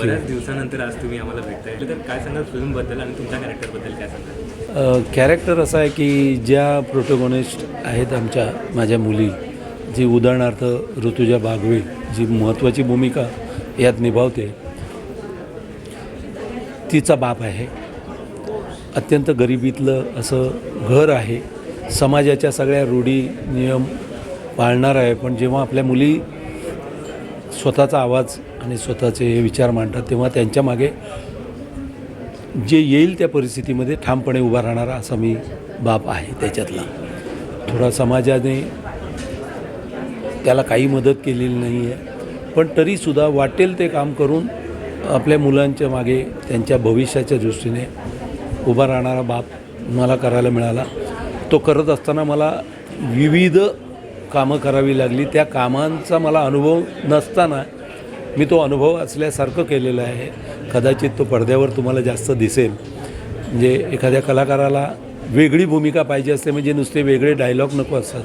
बऱ्याच दिवसानंतर आज तुम्ही आम्हाला भेटताय. तर काय सांगाल फिल्मबद्दल आणि तुमच्या कॅरेक्टरबद्दल काय सांगाल? कॅरेक्टर असं आहे की ज्या प्रोटोगॉनिस्ट आहेत आमच्या माझ्या मुली जी उदाहरणार्थ ऋतुजा बागवे जी महत्त्वाची भूमिका यात निभावते तिचा बाप आहे. अत्यंत गरिबीतलं असं घर आहे. समाजाच्या सगळ्या रूढी नियम पाळणार आहे. पण जेव्हा आपल्या मुली स्वतःचा आवाज आणि स्वतःचे विचार मांडतात तेव्हा त्यांच्या मागे जे येईल त्या परिस्थितीमध्ये ठामपणे उभा राहणारा असा मी बाप आहे त्याच्यातला. थोडा समाजाने त्याला काही मदत केलेली नाही आहे पण तरीसुद्धा वाटेल ते काम करून आपल्या मुलांच्या मागे त्यांच्या भविष्याच्या दृष्टीने उभा राहणारा बाप मला करायला मिळाला. तो करत असताना मला विविध कामं करावी लागली. त्या कामांचा मला अनुभव नसताना मी तो अनुभव असल्यासारखं केलेला आहे. कदाचित तो पडद्यावर तुम्हाला जास्त दिसेल. म्हणजे एखाद्या कलाकाराला वेगळी भूमिका पाहिजे असते म्हणजे नुसते वेगळे डायलॉग नको असतात.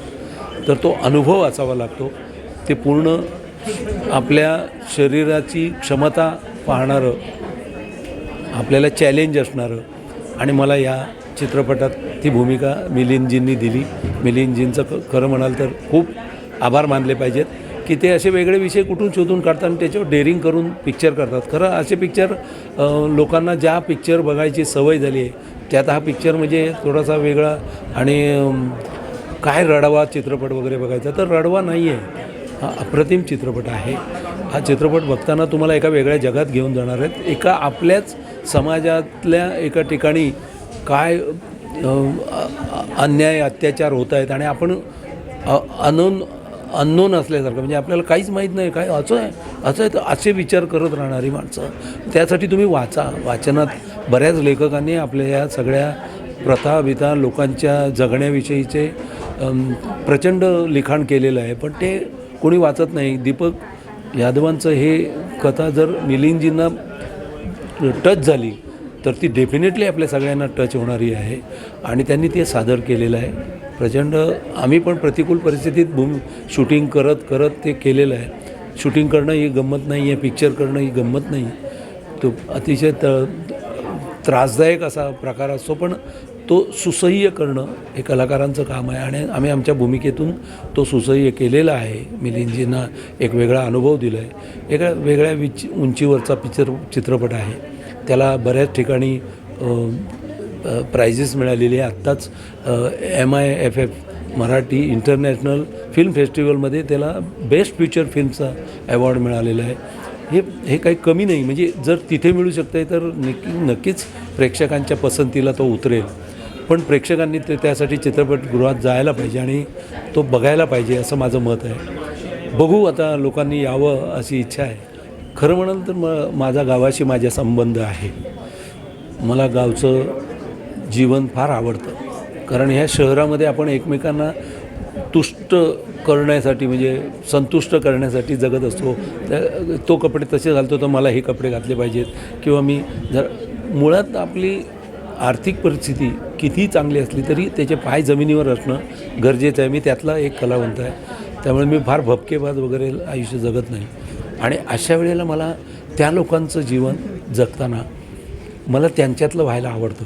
तर तो अनुभव असावा लागतो. ते पूर्ण आपल्या शरीराची क्षमता पाहणारं आपल्याला चॅलेंज असणारं आणि मला या चित्रपटात ती भूमिका मिलिंदजींनी दिली. मिलिंदजींचं क खरं म्हणाल तर खूप आभार मानले पाहिजेत की ते असे वेगळे विषय कुठून शोधून काढतात आणि त्याच्यावर डेअरिंग करून पिक्चर करतात. खरं असे पिक्चर लोकांना ज्या पिक्चर बघायची सवय झाली आहे त्यात हा पिक्चर म्हणजे थोडासा वेगळा आणि काय रडवा चित्रपट वगैरे बघायचा तर रडवा नाही आहे हा अप्रतिम चित्रपट आहे. हा चित्रपट बघताना तुम्हाला एका वेगळ्या जगात घेऊन जाणार आहेत. एका आपल्याच समाजातल्या एका ठिकाणी काय अन्याय अत्याचार होत आहेत आणि आपण अनोन अननोन असल्यासारखं म्हणजे आपल्याला काहीच माहीत नाही काय असं आहे असं आहे तर असे विचार करत राहणारी माणसं. त्यासाठी तुम्ही वाचा. वाचनात बऱ्याच लेखकांनी आपल्या या सगळ्या प्रथा बिथा लोकांच्या जगण्याविषयीचे प्रचंड लिखाण केलेलं आहे. पण ते कोणी वाचत नाही. दीपक यादवांचं हे कथा जर मिलिंदजींना टच झाली तर ती डेफिनेटली आपल्या सगळ्यांना टच होणारी आहे. आणि त्यांनी ते सादर केलेलं आहे. प्रचंड आम्ही पण प्रतिकूल परिस्थितीत भूम शूटिंग करत करत ते केलेलं आहे. शूटिंग करणं ही गंमत नाही आहे. पिक्चर करणं ही गंमत नाही तो अतिशय त त्रासदायक असा प्रकार असतो. पण तो सुसह्य करणं हे कलाकारांचं काम आहे. आणि आम्ही आमच्या भूमिकेतून तो सुसह्य केलेला आहे. मिलिंदजींना एक वेगळा अनुभव दिला आहे एका वेगळ्या विच उंचीवरचा पिक्चर चित्रपट आहे. त्याला बऱ्याच ठिकाणी प्राइजेस मिळालेली आहे. आत्ताच M I F F Marathi international film फेस्टिवलमध्ये त्याला बेस्ट फीचर फिल्मचा अवॉर्ड मिळालेला आहे. हे हे काही कमी नाही. म्हणजे जर तिथे मिळू शकतं आहे तर नक्की नक्कीच प्रेक्षकांच्या पसंतीला तो उतरेल. पण प्रेक्षकांनी ते त्यासाठी चित्रपटगृहात जायला पाहिजे आणि तो बघायला पाहिजे असं माझं मत आहे. बघू आता लोकांनी यावं अशी इच्छा आहे. खरं म्हणाल तर म माझा गावाशी माझ्या संबंध आहे. मला गावचं जीवन फार आवडतं. कारण ह्या शहरामध्ये आपण एकमेकांना तुष्ट करण्यासाठी म्हणजे संतुष्ट करण्यासाठी जगत असतो. त्या- तो कपडे तसे घालतो तर मला हे कपडे घातले पाहिजेत. किंवा मी जर मुळात आपली आर्थिक परिस्थिती किती चांगली असली तरी त्याचे पाय जमिनीवर असणं गरजेचं आहे. मी त्यातला एक कलावंत आहे. त्यामुळे मी फार भपकेबाज वगैरे आयुष्य जगत नाही. आणि अशा वेळेला मला त्या लोकांचं जीवन जगताना मला त्यांच्यातलं व्हायला आवडतं.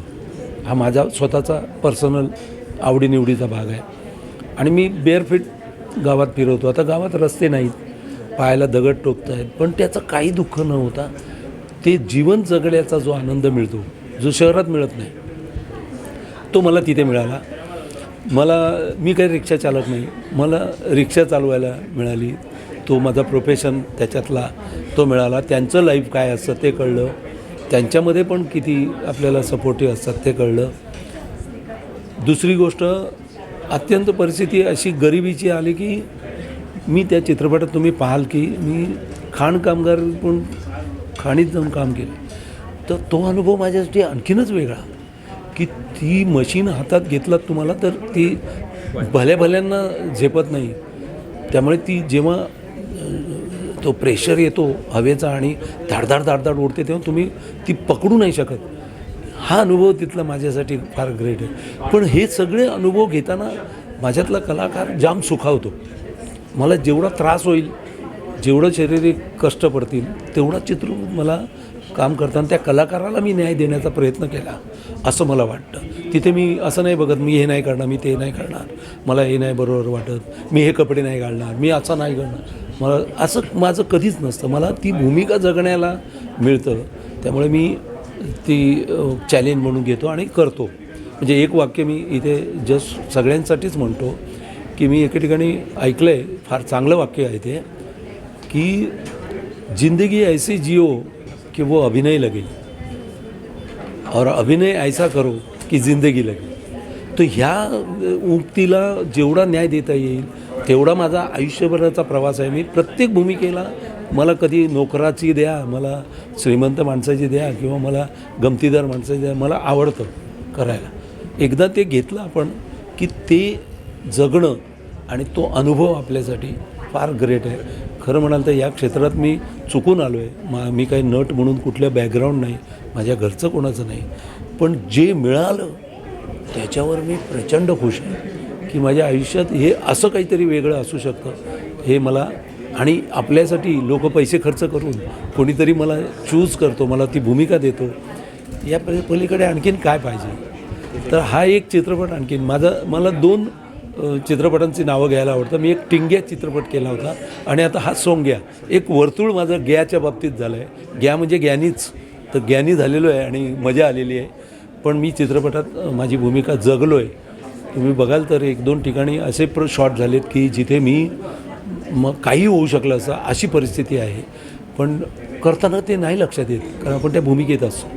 हा माझा स्वतःचा पर्सनल आवडीनिवडीचा भाग आहे. आणि मी बेअरफिट गावात फिरवतो. आता गावात रस्ते नाहीत. पायाला दगड टोकत आहेत पण त्याचं काही दुःख न होता ते जीवन जगण्याचा जो आनंद मिळतो जो शहरात मिळत नाही तो मला तिथे मिळाला. मला मी काही रिक्षा चालक नाही. मला रिक्षा चालवायला मिळाली. तो माझा प्रोफेशन त्याच्यातला तो मिळाला. त्यांचं लाईफ काय असतं ते कळलं. त्यांच्यामध्ये पण किती आपल्याला सपोर्टिव्ह असतात ते कळलं. दुसरी गोष्ट अत्यंत परिस्थिती अशी गरिबीची आली की मी त्या चित्रपटात तुम्ही पाहाल की मी खाण कामगार पण खाणीत जाऊन काम केलं. तर तो अनुभव माझ्यासाठी आणखीनच वेगळा. की ती मशीन हातात घेतलात तुम्हाला तर ती भल्या भल्यांना झेपत नाही. त्यामुळे ती जेव्हा तो प्रेशर येतो हवेचा आणि धाडधाड धाडधाड उडते तेव्हा तुम्ही ती पकडू नाही शकत. हा अनुभव तिथला माझ्यासाठी फार ग्रेट आहे. पण हे सगळे अनुभव घेताना माझ्यातला कलाकार जाम सुखावतो मला जेवढा त्रास होईल जेवढं शारीरिक कष्ट पडतील तेवढं चित्र मला काम करताना त्या कलाकाराला मी न्याय देण्याचा प्रयत्न केला असं मला वाटतं. तिथे मी असं नाही बघत मी हे नाही करणार मी ते नाही करणार. मला हे नाही बरोबर वाटत मी हे कपडे नाही घालणार मी असं नाही करणार. मला असं माझं कधीच नसतं. मला ती भूमिका जगण्याला मिळतं. त्यामुळे मी ती चॅलेंज म्हणून घेतो आणि करतो. म्हणजे एक वाक्य मी इथे जस्ट सगळ्यांसाठीच म्हणतो की मी एके ठिकाणी ऐकलं आहे फार चांगलं वाक्य आहे ते की जिंदगी ऐसी जिओ की वो अभिनय लगे. और अभिनय ऐसा करो की जिंदगी लगे. तर ह्या उक्तीला जेवढा न्याय देता येईल तेवढा माझा आयुष्यभराचा प्रवास आहे. मी प्रत्येक भूमिकेला मला कधी नोकराची द्या मला श्रीमंत माणसाची द्या किंवा मला गमतीदार माणसाची द्या मला आवडतं करायला. एकदा ते घेतलं आपण की ते जगणं आणि तो अनुभव आपल्यासाठी फार ग्रेट आहे. खरं म्हणाल तर या क्षेत्रात मी चुकून आलो आहे मा मी काही नट म्हणून कुठल्या बॅकग्राऊंड नाही. माझ्या घरचं कोणाचं नाही. पण जे मिळालं त्याच्यावर मी प्रचंड खुश आहे. की माझ्या आयुष्यात हे असं काहीतरी वेगळं असू शकतं हे मला आणि आपल्यासाठी लोक पैसे खर्च करून कोणीतरी मला चूज करतो मला ती भूमिका देतो या पली- पलीकडे आणखीन काय पाहिजे? तर हा एक चित्रपट आणखीन माझा मला दोन चित्रपटांची नावं घ्यायला आवडतं. मी एक टिंग्या चित्रपट केला होता आणि आता हा सोंग्या एक वर्तुळ माझं ग्याच्या बाबतीत झालं आहे ग्या म्हणजे ज्ञानीच तर ज्ञानी झालेलो आहे आणि मजा आलेली आहे. पण मी चित्रपटात माझी भूमिका जगलो आहे तुम्ही बघाल तर एक दोन ठिकाणी असे प्र शॉट झालेत की जिथे मी मग काही होऊ शकलं असं अशी परिस्थिती आहे. पण करताना ते नाही लक्षात येत कारण आपण त्या भूमिकेत असतो.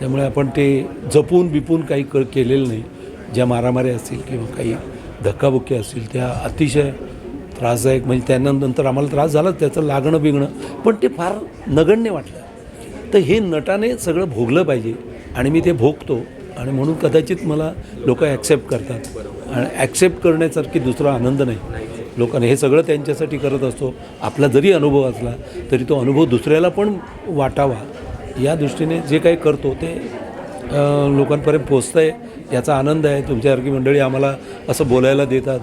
त्यामुळे आपण ते जपून बिपून काही क केलेलं नाही. ज्या मारामाऱ्या असतील किंवा काही धक्काबुक्की असतील त्या अतिशय त्रासदायक म्हणजे त्यांना नंतर आम्हाला त्रास झाला त्याचं लागणं बिगणं पण ते फार नगण्य वाटलं. तर हे नटाने सगळं भोगलं पाहिजे आणि मी ते भोगतो. आणि म्हणून कदाचित मला लोक ॲक्सेप्ट करतात. आणि ॲक्सेप्ट करण्यासारखी दुसरा आनंद नाही. लोकांनी हे सगळं त्यांच्यासाठी करत असतो. आपला जरी अनुभव असला तरी तो अनुभव दुसऱ्याला पण वाटावा. या दृष्टीने जे काही करतो ते लोकांपर्यंत पोचतं आहे याचा आनंद आहे. तुमच्यासारखी मंडळी आम्हाला असं बोलायला देतात.